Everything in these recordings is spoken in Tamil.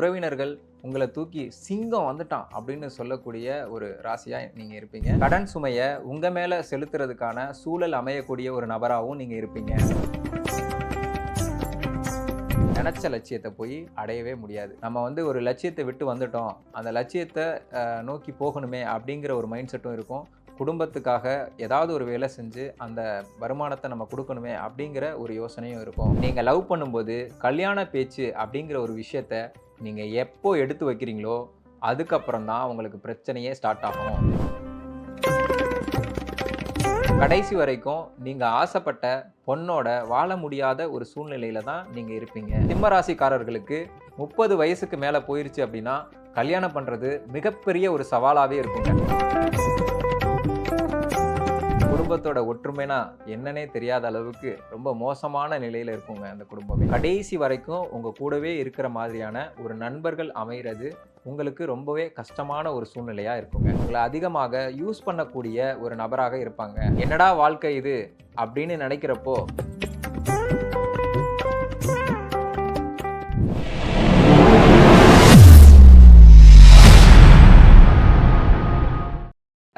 உறவினர்கள் உங்களை தூக்கி சிங்கம் வந்துட்டான் அப்படின்னு சொல்லக்கூடிய ஒரு ராசியாக நீங்கள் இருப்பீங்க. கடன் சுமையை உங்கள் மேலே செலுத்துறதுக்கான சூழல் அமையக்கூடிய ஒரு நபராகவும் நீங்கள் இருப்பீங்க. நினச்ச லட்சியத்தை போய் அடையவே முடியாது. நம்ம வந்து ஒரு லட்சியத்தை விட்டு வந்துட்டோம். அந்த லட்சியத்தை நோக்கி போகணுமே அப்படிங்கிற ஒரு மைண்ட் செட்டும் இருக்கும். குடும்பத்துக்காக ஏதாவது ஒரு வேலை செஞ்சு அந்த வருமானத்தை நம்ம கொடுக்கணுமே அப்படிங்கிற ஒரு யோசனையும் இருக்கும். நீங்கள் லவ் பண்ணும்போது கல்யாண பேச்சு அப்படிங்கிற ஒரு விஷயத்த நீங்கள் எப்போ எடுத்து வைக்கிறீங்களோ அதுக்கப்புறம் தான் உங்களுக்கு பிரச்சனையே ஸ்டார்ட் ஆகும். கடைசி வரைக்கும் நீங்கள் ஆசைப்பட்ட பொண்ணோட வாழ முடியாத ஒரு சூழ்நிலையில தான் நீங்கள் இருப்பீங்க. சிம்மராசிக்காரர்களுக்கு முப்பது வயசுக்கு மேலே போயிருச்சு அப்படின்னா கல்யாணம் பண்ணுறது மிகப்பெரிய ஒரு சவாலாகவே இருக்குங்க. குடும்பத்தோட ஒற்றுமைனா என்னன்னே தெரியாத அளவுக்கு ரொம்ப மோசமான நிலையில இருக்குங்க அந்த குடும்பம். கடைசி வரைக்கும் உங்க கூடவே இருக்கிற மாதிரியான ஒரு நண்பர்கள் அமைகிறது உங்களுக்கு ரொம்பவே கஷ்டமான ஒரு சூழ்நிலையா இருக்குங்க. உங்களை அதிகமாக யூஸ் பண்ணக்கூடிய ஒரு நபராக இருப்பாங்க. என்னடா வாழ்க்கை இது? அப்படின்னு நினைக்கிறப்போ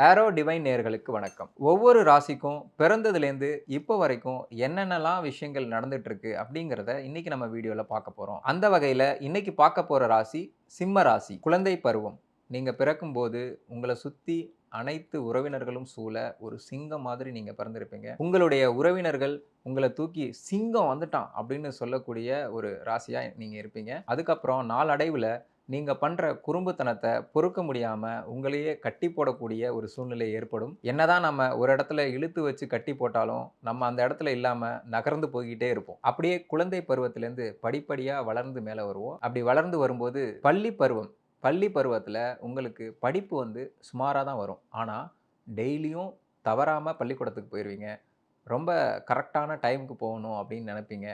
ஆரோ டிவைன் நேர்களுக்கு வணக்கம். ஒவ்வொரு ராசிக்கும் பிறந்ததுலேருந்து இப்போ வரைக்கும் என்னென்னலாம் விஷயங்கள் நடந்துட்டு இருக்கு அப்படிங்கிறத இன்னைக்கு நம்ம வீடியோவில் பார்க்க போகிறோம் அந்த வகையில் இன்னைக்கு பார்க்க போகிற ராசி சிம்ம ராசி குழந்தை பருவம். நீங்கள் பிறக்கும்போது உங்களை சுற்றி அனைத்து உறவினர்களும் சூழ ஒரு சிங்கம் மாதிரி நீங்கள் பிறந்திருப்பீங்க. உங்களுடைய உறவினர்கள் உங்களை தூக்கி சிங்கம் வந்துட்டான் அப்படின்னு சொல்லக்கூடிய ஒரு ராசியாக நீங்கள் இருப்பீங்க. அதுக்கப்புறம் நாளடைவில் நீங்கள் பண்ணுற குறும்புத்தனத்தை பொறுக்க முடியாமல் உங்களையே கட்டி போடக்கூடிய ஒரு சூழ்நிலை ஏற்படும். என்னதான் நம்ம ஒரு இடத்துல இழுத்து வச்சு கட்டி போட்டாலும் நம்ம அந்த இடத்துல இல்லாமல் நகர்ந்து போய்கிட்டே இருப்போம். அப்படியே குழந்தை பருவத்திலேருந்து படிப்படியாக வளர்ந்து மேலே வருவோம். அப்படி வளர்ந்து வரும்போது பள்ளி பருவம் பள்ளி பருவத்தில் உங்களுக்கு படிப்பு வந்து சுமாராக தான் வரும். ஆனால் டெய்லியும் தவறாமல் பள்ளிக்கூடத்துக்கு போயிடுவீங்க ரொம்ப கரெக்டான டைமுக்கு போகணும் அப்படின்னு நினைப்பீங்க.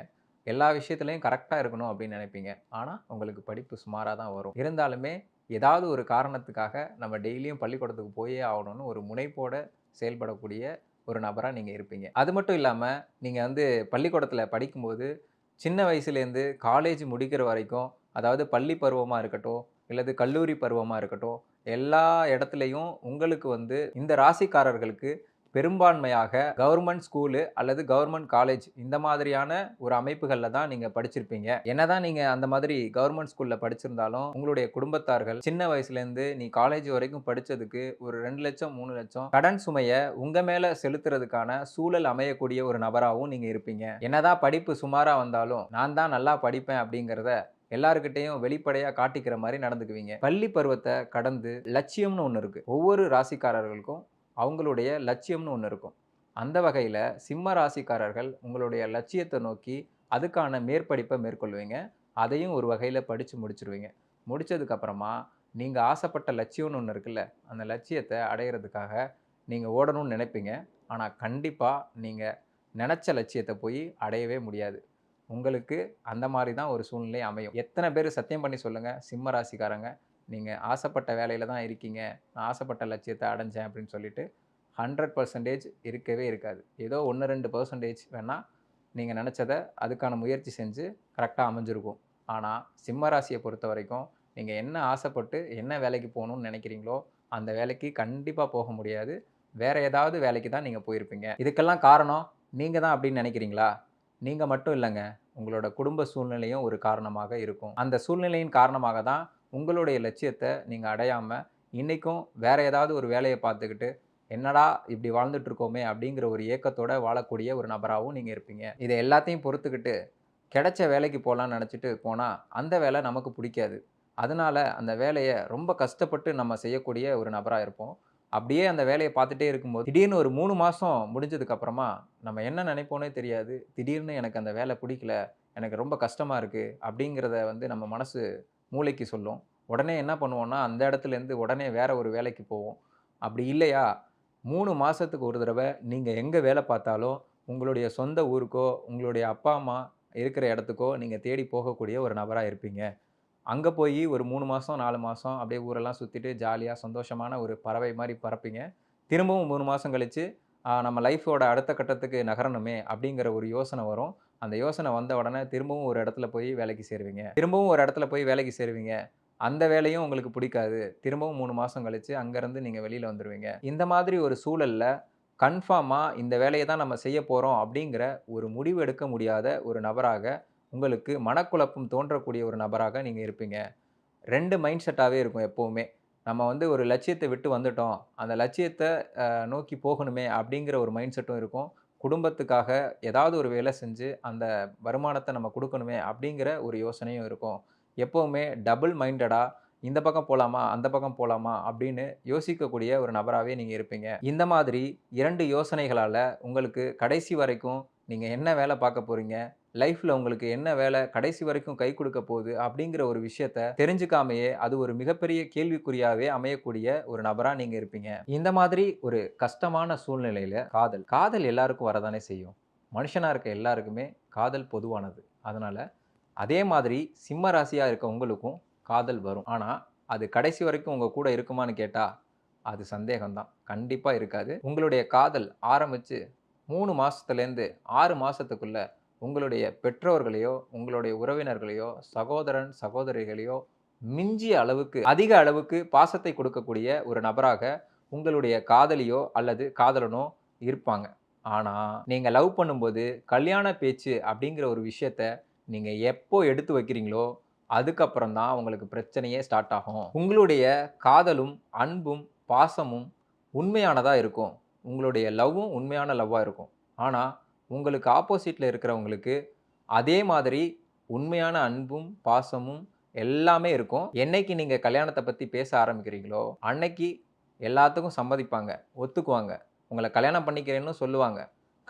எல்லா விஷயத்துலையும் கரெக்டாக இருக்கணும் அப்படின்னு நினைப்பீங்க. ஆனால் உங்களுக்கு படிப்பு சுமாராக தான் வரும். இருந்தாலுமே ஏதாவது ஒரு காரணத்துக்காக நம்ம டெய்லியும் பள்ளிக்கூடத்துக்கு போயே ஆகணும்னு ஒரு முனைப்போட செயல்படக்கூடிய ஒரு நபராக நீங்கள் இருப்பீங்க. அது மட்டும் இல்லாமல் நீங்கள் வந்து பள்ளிக்கூடத்தில் படிக்கும்போது சின்ன வயசுலேருந்து காலேஜ் முடிக்கிற வரைக்கும் அதாவது பள்ளி பருவமாக இருக்கட்டும் இல்லது கல்லூரி பருவமாக இருக்கட்டும் எல்லா இடத்துலையும் உங்களுக்கு வந்து இந்த ராசிக்காரர்களுக்கு பெரும்பான்மையாக கவர்மெண்ட் ஸ்கூலு அல்லது கவர்மெண்ட் காலேஜ் இந்த மாதிரியான ஒரு அமைப்புகளில் தான் நீங்கள் படிச்சிருப்பீங்க. என்னதான் நீங்கள் அந்த மாதிரி கவர்மெண்ட் ஸ்கூலில் படிச்சிருந்தாலும் உங்களுடைய குடும்பத்தார்கள் சின்ன வயசுலேருந்து நீ காலேஜ் வரைக்கும் படித்ததுக்கு ஒரு ரெண்டு லட்சம் மூணு லட்சம் கடன் சுமையை உங்கள் மேலே செலுத்துறதுக்கான சூழல் அமையக்கூடிய ஒரு நபராகவும் நீங்கள் இருப்பீங்க. என்னதான் படிப்பு சுமாராக வந்தாலும் நான் தான் நல்லா படிப்பேன் அப்படிங்கிறத எல்லாருக்கிட்டையும் வெளிப்படையாக காட்டிக்கிற மாதிரி நடந்துக்குவீங்க. பள்ளி பருவத்தை கடந்து லட்சியம்னு ஒன்று இருக்குது ஒவ்வொரு ராசிக்காரர்களுக்கும் அவங்களுடைய லட்சியம்னு ஒன்று இருக்கும். அந்த வகையில் சிம்ம ராசிக்காரர்கள் உங்களுடைய லட்சியத்தை நோக்கி அதுக்கான மேற்படிப்பை மேற்கொள்வீங்க. அதையும் ஒரு வகையில் படித்து முடிச்சிருவீங்க. முடிச்சதுக்கப்புறமா நீங்கள் ஆசைப்பட்ட லட்சியம்னு ஒன்று இருக்குல்ல அந்த லட்சியத்தை அடையிறதுக்காக நீங்கள் ஓடணும்னு நினைப்பீங்க. ஆனால் கண்டிப்பாக நீங்கள் நினச்ச லட்சியத்தை போய் அடையவே முடியாது. உங்களுக்கு அந்த மாதிரி தான் ஒரு சூழ்நிலை அமையும். எத்தனை பேர் சத்தியம் பண்ணி சொல்லுங்கள் சிம்ம ராசிக்காரங்க நீங்கள் ஆசைப்பட்ட வேலையில் தான் இருக்கீங்க. நான் ஆசைப்பட்ட லட்சியத்தை அடைஞ்சேன் அப்படின்னு சொல்லிட்டு ஹண்ட்ரட் பர்சன்டேஜ் இருக்கவே இருக்காது. ஏதோ ஒன்று ரெண்டு பர்சன்டேஜ் வேணால் நீங்கள் நினச்சதை அதுக்கான முயற்சி செஞ்சு கரெக்டாக அமைஞ்சிருக்கும். ஆனால் சிம்ம ராசியை பொறுத்த வரைக்கும் நீங்கள் என்ன ஆசைப்பட்டு என்ன வேலைக்கு போகணும்னு நினைக்கிறீங்களோ அந்த வேலைக்கு கண்டிப்பாக போக முடியாது. வேறு ஏதாவது வேலைக்கு தான் நீங்கள் போயிருப்பீங்க. இதுக்கெல்லாம் காரணம் நீங்கள் தான் அப்படின்னு நினைக்கிறீங்களா? நீங்கள் மட்டும் இல்லைங்க. உங்களோட குடும்ப சூழ்நிலையும் ஒரு காரணமாக இருக்கும். அந்த சூழ்நிலையின் காரணமாக தான் உங்களுடைய லட்சியத்தை நீங்கள் அடையாமல் இன்றைக்கும் வேற ஏதாவது ஒரு வேலையை பார்த்துக்கிட்டு என்னடா இப்படி வாழ்ந்துட்டுருக்கோமே? அப்படிங்கிற ஒரு ஏக்கத்தோட வாழக்கூடிய ஒரு நபராகவும் நீங்கள் இருப்பீங்க. இதை எல்லாத்தையும் பொறுத்துக்கிட்டு கிடைச்ச வேலைக்கு போகலான்னு நினச்சிட்டு போனால் அந்த வேலை நமக்கு பிடிக்காது. அதனால அந்த வேலையை ரொம்ப கஷ்டப்பட்டு நம்ம செய்யக்கூடிய ஒரு நபராக இருப்போம். அப்படியே அந்த வேலையை பார்த்துட்டே இருக்கும்போது திடீர்னு ஒரு மூணு மாதம் முடிஞ்சதுக்கப்புறமா நம்ம என்ன நினைப்போனே தெரியாது. திடீர்னு எனக்கு அந்த வேலை பிடிக்கல எனக்கு ரொம்ப கஷ்டமாக இருக்குது அப்படிங்கிறத வந்து நம்ம மனசு மூளைக்கு சொல்லும். உடனே என்ன பண்ணுவோம்னா அந்த இடத்துலேருந்து உடனே வேற ஒரு வேலைக்கு போவோம். அப்படி இல்லையா? மூணு மாதத்துக்கு ஒரு தடவை நீங்கள் எங்கே வேலை பார்த்தாலும் உங்களுடைய சொந்த ஊருக்கோ உங்களுடைய அப்பா அம்மா இருக்கிற இடத்துக்கோ நீங்கள் தேடி போகக்கூடிய ஒரு நபராக இருப்பீங்க. அங்கே போய் ஒரு மூணு மாதம் நாலு மாதம் அப்படியே ஊரெல்லாம் சுற்றிட்டு ஜாலியாக சந்தோஷமான ஒரு பறவை மாதிரி பறப்பீங்க. திரும்பவும் மூணு மாதம் கழித்து நம்ம லைஃபோட அடுத்த கட்டத்துக்கு நகரணுமே அப்படிங்கிற ஒரு யோசனை வரும். அந்த யோசனை வந்த உடனே திரும்பவும் ஒரு இடத்துல போய் வேலைக்கு சேருவீங்க. திரும்பவும் ஒரு இடத்துல போய் வேலைக்கு சேருவீங்க. அந்த வேலையும் உங்களுக்கு பிடிக்காது. திரும்பவும் மூணு மாதம் கழித்து அங்கேருந்து நீங்கள் வெளியில் வந்துடுவீங்க இந்த மாதிரி ஒரு சூழலில் கன்ஃபார்மாக இந்த வேலையை தான் நம்ம செய்ய போகிறோம் அப்படிங்கிற ஒரு முடிவு எடுக்க முடியாத ஒரு நபராக உங்களுக்கு மனக்குழப்பம் தோன்றக்கூடிய ஒரு நபராக நீங்கள் இருப்பீங்க. ரெண்டு மைண்ட் செட்டாகவே இருக்கும் எப்போவுமே. நம்ம வந்து ஒரு லட்சியத்தை விட்டு வந்துட்டோம். அந்த லட்சியத்தை நோக்கி போகணுமே அப்படிங்கிற ஒரு மைண்ட் செட்டும் இருக்கும். குடும்பத்துக்காக ஏதாவது ஒரு வேலை செஞ்சு அந்த வருமானத்தை நம்ம கொடுக்கணுமே அப்படிங்கிற ஒரு யோசனையும் இருக்கும். எப்போவுமே டபுள் மைண்டடாக இந்த பக்கம் போகலாமா அந்த பக்கம் போகலாமா அப்படின்னு யோசிக்கக்கூடிய ஒரு நபராகவே நீங்கள் இருப்பீங்க. இந்த மாதிரி இரண்டு யோசனைகளால் உங்களுக்கு கடைசி வரைக்கும் நீங்கள் என்ன வேலை பார்க்க போகிறீங்க லைஃப்பில் உங்களுக்கு என்ன வேலை கடைசி வரைக்கும் கை கொடுக்க போகுது அப்படிங்கிற ஒரு விஷயத்த தெரிஞ்சுக்காமையே அது ஒரு மிகப்பெரிய கேள்விக்குறியாகவே அமையக்கூடிய ஒரு நபராக நீங்கள் இருப்பீங்க. இந்த மாதிரி ஒரு கஷ்டமான சூழ்நிலையில் காதல் காதல் எல்லாருக்கும் வரதானே செய்யும். மனுஷனாக இருக்க எல்லாருக்குமே காதல் பொதுவானது. அதனால் அதே மாதிரி சிம்ம ராசியாக இருக்க உங்களுக்கும் காதல் வரும். ஆனால் அது கடைசி வரைக்கும் உங்கள் கூட இருக்குமான்னு கேட்டால் அது சந்தேகம்தான். கண்டிப்பாக இருக்காது. உங்களுடைய காதல் ஆரம்பித்து மூணு மாதத்துலேருந்து ஆறு மாதத்துக்குள்ளே உங்களுடைய பெற்றோர்களையோ உங்களுடைய உறவினர்களையோ சகோதரன் சகோதரிகளையோ மிஞ்சிய அளவுக்கு அதிக அளவுக்கு பாசத்தை கொடுக்கக்கூடிய ஒரு நபராக உங்களுடைய காதலியோ அல்லது காதலனோ இருப்பாங்க. ஆனால் நீங்கள் லவ் பண்ணும்போது கல்யாண பேச்சு அப்படிங்கிற ஒரு விஷயத்த நீங்கள் எப்போ எடுத்து வைக்கிறீங்களோ அதுக்கப்புறம் தான் உங்களுக்கு பிரச்சனையே ஸ்டார்ட் ஆகும். உங்களுடைய காதலும் அன்பும் பாசமும் உண்மையானதாக இருக்கும். உங்களுடைய லவ்வும் உண்மையான லவ்வாக இருக்கும். ஆனால் உங்களுக்கு ஆப்போசிட்டில் இருக்கிறவங்களுக்கு அதே மாதிரி உண்மையான அன்பும் பாசமும் எல்லாமே இருக்கும். என்னைக்கு நீங்கள் கல்யாணத்தை பற்றி பேச ஆரம்பிக்கிறீங்களோ அன்னைக்கு எல்லாத்துக்கும் சம்மதிப்பாங்க ஒத்துக்குவாங்க. உங்களை கல்யாணம் பண்ணிக்கிறேன்னு சொல்லுவாங்க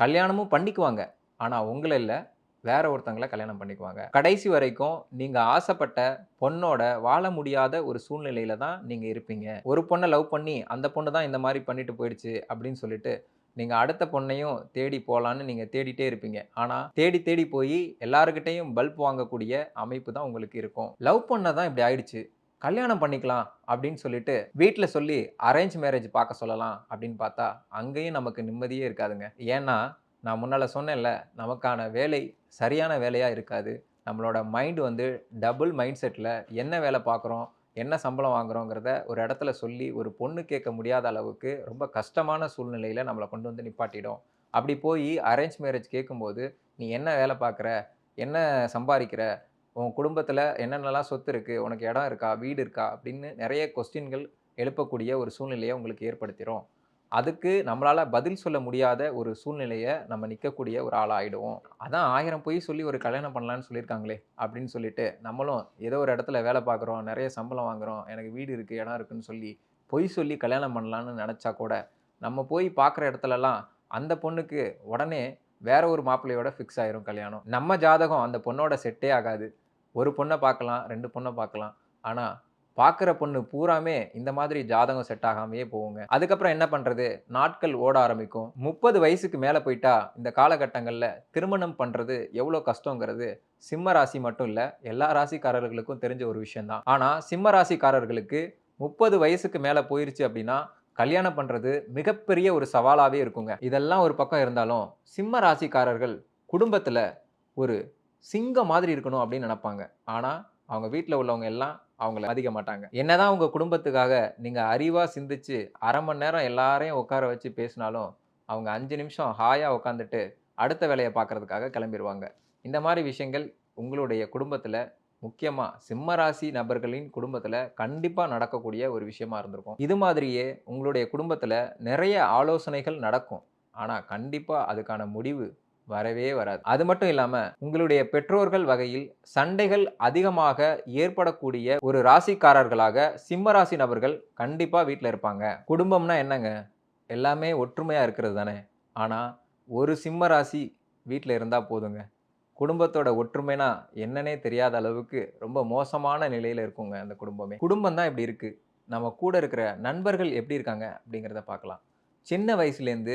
கல்யாணமும் பண்ணிக்குவாங்க. ஆனால் உங்களை இல்லை வேற ஒருத்தங்களை கல்யாணம் பண்ணிக்குவாங்க. கடைசி வரைக்கும் நீங்கள் ஆசைப்பட்ட பொண்ணோட வாழ முடியாத ஒரு சூழ்நிலையில தான் நீங்கள் இருப்பீங்க. ஒரு பொண்ணை லவ் பண்ணி அந்த பொண்ணு தான் இந்த மாதிரி பண்ணிட்டு போயிடுச்சு அப்படின்னு சொல்லிட்டு நீங்கள் அடுத்த பொண்ணையும் தேடி போகலான்னு நீங்கள் தேடிட்டே இருப்பீங்க. ஆனால் தேடி தேடி போய் எல்லாருக்கிட்டையும் பல்ப் வாங்கக்கூடிய அமைப்பு தான் உங்களுக்கு இருக்கும். லவ் பண்ண தான் இப்படி ஆயிடுச்சு. கல்யாணம் பண்ணிக்கலாம் அப்படின்னு சொல்லிட்டு வீட்டில் சொல்லி அரேஞ்ச் மேரேஜ் பார்க்க சொல்லலாம் அப்படின்னு பார்த்தா அங்கேயும் நமக்கு நிம்மதியே இருக்காதுங்க. ஏன்னா நான் முன்னால் சொன்னேன்ல நமக்கான வேலை சரியான வேலையாக இருக்காது. நம்மளோட மைண்டு வந்து டபுள் மைண்ட் செட்டில் என்ன வேலை பார்க்குறோம் என்ன சம்பளம் வாங்குறோங்கிறத ஒரு இடத்துல சொல்லி ஒரு பொண்ணு கேட்க முடியாத அளவுக்கு ரொம்ப கஷ்டமான சூழ்நிலையில் நம்மளை கொண்டு வந்து நிப்பாட்டிடும். அப்படி போய் அரேஞ்ச் மேரேஜ் கேட்கும்போது நீ என்ன வேலை பார்க்குற? என்ன சம்பாதிக்கிற? உன் குடும்பத்தில் என்னென்னலாம் சொத்து இருக்குது உனக்கு இடம் இருக்கா? வீடு இருக்கா? அப்படின்னு நிறைய கொஸ்டின்கள் எழுப்பக்கூடிய ஒரு சூழ்நிலையை உங்களுக்கு ஏற்படுத்திடும் அதுக்கு நம்மளால் பதில் சொல்ல முடியாத ஒரு சூழ்நிலையை நம்ம நிற்கக்கூடிய ஒரு ஆள் ஆகிடுவோம் அதான் ஆயிரம் பொய் சொல்லி ஒரு கல்யாணம் பண்ணலான்னு சொல்லியிருக்காங்களே அப்படின்னு சொல்லிட்டு நம்மளும் ஏதோ ஒரு இடத்துல வேலை பார்க்குறோம் நிறைய சம்பளம் வாங்குறோம் எனக்கு வீடு இருக்குது இடம் இருக்குன்னு சொல்லி பொய் சொல்லி கல்யாணம் பண்ணலான்னு நினச்சா கூட நம்ம போய் பார்க்குற இடத்துலலாம் அந்த பொண்ணுக்கு உடனே வேற ஒரு மாப்பிள்ளையோட ஃபிக்ஸ் ஆயிரும் கல்யாணம். நம்ம ஜாதகம் அந்த பொண்ணோட செட்டே ஆகாது. ஒரு பொண்ணை பார்க்கலாம் ரெண்டு பொண்ணை பார்க்கலாம். ஆனால் பார்க்குற பொண்ணு பூராமே இந்த மாதிரி ஜாதகம் செட் ஆகாமையே போகுங்க. அதுக்கப்புறம் என்ன பண்ணுறது நாட்கள் ஓட ஆரம்பிக்கும். முப்பது வயசுக்கு மேலே போயிட்டா இந்த காலகட்டங்களில் திருமணம் பண்ணுறது எவ்வளோ கஷ்டங்கிறது சிம்ம ராசி மட்டும் இல்லை எல்லா ராசிக்காரர்களுக்கும் தெரிஞ்ச ஒரு விஷயம்தான். ஆனால் சிம்ம ராசிக்காரர்களுக்கு முப்பது வயசுக்கு மேலே போயிருச்சு அப்படின்னா கல்யாணம் பண்ணுறது மிகப்பெரிய ஒரு சவாலாகவே இருக்குங்க. இதெல்லாம் ஒரு பக்கம் இருந்தாலும் சிம்ம ராசிக்காரர்கள் குடும்பத்தில் ஒரு சிங்கம் மாதிரி இருக்கணும் அப்படின்னு நினப்பாங்க. ஆனால் அவங்க வீட்டில் உள்ளவங்க எல்லாம் அவங்கள மதிக்க மாட்டாங்க. என்னதான் உங்க குடும்பத்துக்காக நீங்க அறிவா சிந்திச்சு அரை மணி நேரம் எல்லாரையும் உட்கார வச்சு பேசினாலும் அவங்க அஞ்சு நிமிஷம் ஹாயா உட்காந்துட்டு அடுத்த வேலையை பார்க்கறதுக்காக கிளம்பிடுவாங்க இந்த மாதிரி விஷயங்கள் உங்களுடைய குடும்பத்துல முக்கியமாக சிம்மராசி நபர்களின் குடும்பத்தில் கண்டிப்பாக நடக்கக்கூடிய ஒரு விஷயமா இருந்திருக்கும். இது மாதிரியே உங்களுடைய குடும்பத்தில் நிறைய ஆலோசனைகள் நடக்கும். ஆனால் கண்டிப்பாக அதுக்கான முடிவு வரவே வராது. அது மட்டும் இல்லாமல் உங்களுடைய பெற்றோர்கள் வகையில் சண்டைகள் அதிகமாக ஏற்படக்கூடிய ஒரு ராசிக்காரர்களாக சிம்ம ராசி நபர்கள் கண்டிப்பாக வீட்டில் இருப்பாங்க. குடும்பம்னா என்னங்க? எல்லாமே ஒற்றுமையாக இருக்கிறது தானே. ஆனால் ஒரு சிம்ம ராசி வீட்டில் இருந்தால் போதுங்க. குடும்பத்தோட ஒற்றுமைனா என்னன்னே தெரியாத அளவுக்கு ரொம்ப மோசமான நிலையில் இருக்குங்க அந்த குடும்பமே. குடும்பம் தான் இப்படி இருக்குது நம்ம கூட இருக்கிற நண்பர்கள் எப்படி இருக்காங்க அப்படிங்கிறத பார்க்கலாம். சின்ன வயசுலேருந்து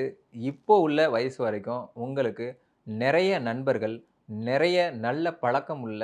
இப்போ உள்ள வயசு வரைக்கும் உங்களுக்கு நிறைய நண்பர்கள் நிறைய நல்ல பழக்கம் உள்ள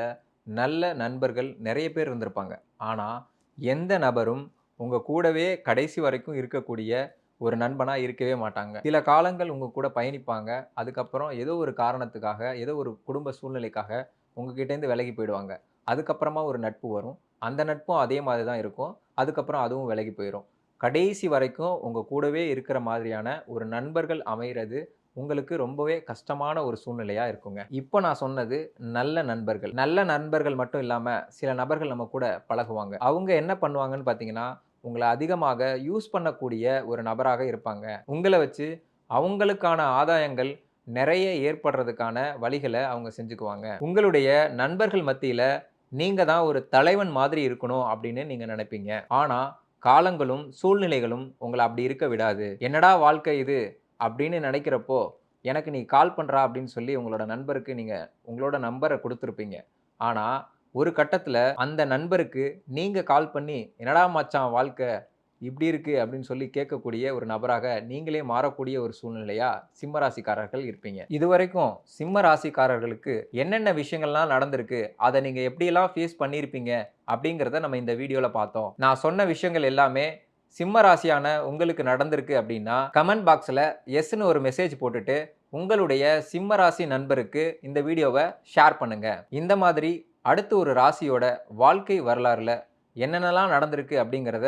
நல்ல நண்பர்கள் நிறைய பேர் இருந்திருப்பாங்க. ஆனால் எந்த நபரும் உங்கள் கூடவே கடைசி வரைக்கும் இருக்கக்கூடிய ஒரு நண்பனாக இருக்கவே மாட்டாங்க. சில காலங்கள் உங்கள் கூட பயணிப்பாங்க. அதுக்கப்புறம் ஏதோ ஒரு காரணத்துக்காக ஏதோ ஒரு குடும்ப சூழ்நிலைக்காக உங்ககிட்டேருந்து விலகி போயிடுவாங்க. அதுக்கப்புறமா ஒரு நட்பு வரும். அந்த நட்பும் அதே மாதிரி தான் இருக்கும். அதுக்கப்புறம் அதுவும் விலகி போயிடும் கடைசி வரைக்கும் உங்கள் கூடவே இருக்கிற மாதிரியான ஒரு நண்பர்கள் அமைகிறது உங்களுக்கு ரொம்பவே கஷ்டமான ஒரு சூழ்நிலையாக இருக்குங்க. இப்போ நான் சொன்னது நல்ல நண்பர்கள். நல்ல நண்பர்கள் மட்டும் இல்லாமல் சில நபர்கள் நம்ம கூட பழகுவாங்க. அவங்க என்ன பண்ணுவாங்கன்னு பார்த்தீங்கன்னா உங்களை அதிகமாக யூஸ் பண்ணக்கூடிய ஒரு நபராக இருப்பாங்க. உங்களை வச்சு அவங்களுக்கான ஆதாயங்கள் நிறைய ஏற்படுறதுக்கான வழிகளை அவங்க செஞ்சுக்குவாங்க. உங்களுடைய நண்பர்கள் மத்தியில் நீங்கள் தான் ஒரு தலைவன் மாதிரி இருக்கணும் அப்படின்னு நீங்கள் நினைப்பீங்க. ஆனால் காலங்களும் சூழ்நிலைகளும் உங்களை அப்படி இருக்க விடாது. என்னடா வாழ்க்கை இது? அப்படின்னு நினைக்கிறப்போ எனக்கு நீ கால் பண்ணுறா அப்படின்னு சொல்லி உங்களோட நண்பருக்கு நீங்கள் உங்களோட நம்பரை கொடுத்துருப்பீங்க. ஆனால் ஒரு கட்டத்தில் அந்த நண்பருக்கு நீங்கள் கால் பண்ணி என்னடா மச்சான் வாழ்க்கை? இப்படி இருக்கு அப்படின்னு சொல்லி கேட்கக்கூடிய ஒரு நபராக நீங்களே மாறக்கூடிய ஒரு சூழ்நிலையா சிம்ம ராசிக்காரர்கள் இருப்பீங்க. இது வரைக்கும் சிம்ம ராசிக்காரர்களுக்கு என்னென்ன விஷயங்கள்லாம் நடந்திருக்கு அதை நீங்க எப்படியெல்லாம் ஃபேஸ் பண்ணியிருப்பீங்க அப்படிங்கிறத நம்ம இந்த வீடியோல பார்த்தோம். நான் சொன்ன விஷயங்கள் எல்லாமே சிம்ம ராசியான உங்களுக்கு நடந்திருக்கு அப்படின்னா கமெண்ட் பாக்ஸில் எஸ்ன்னு ஒரு மெசேஜ் போட்டுட்டு உங்களுடைய சிம்ம ராசி நண்பருக்கு இந்த வீடியோவை ஷேர் பண்ணுங்க. இந்த மாதிரி அடுத்து ஒரு ராசியோட வாழ்க்கை வரலாறுல என்னென்னலாம் நடந்திருக்கு அப்படிங்கிறத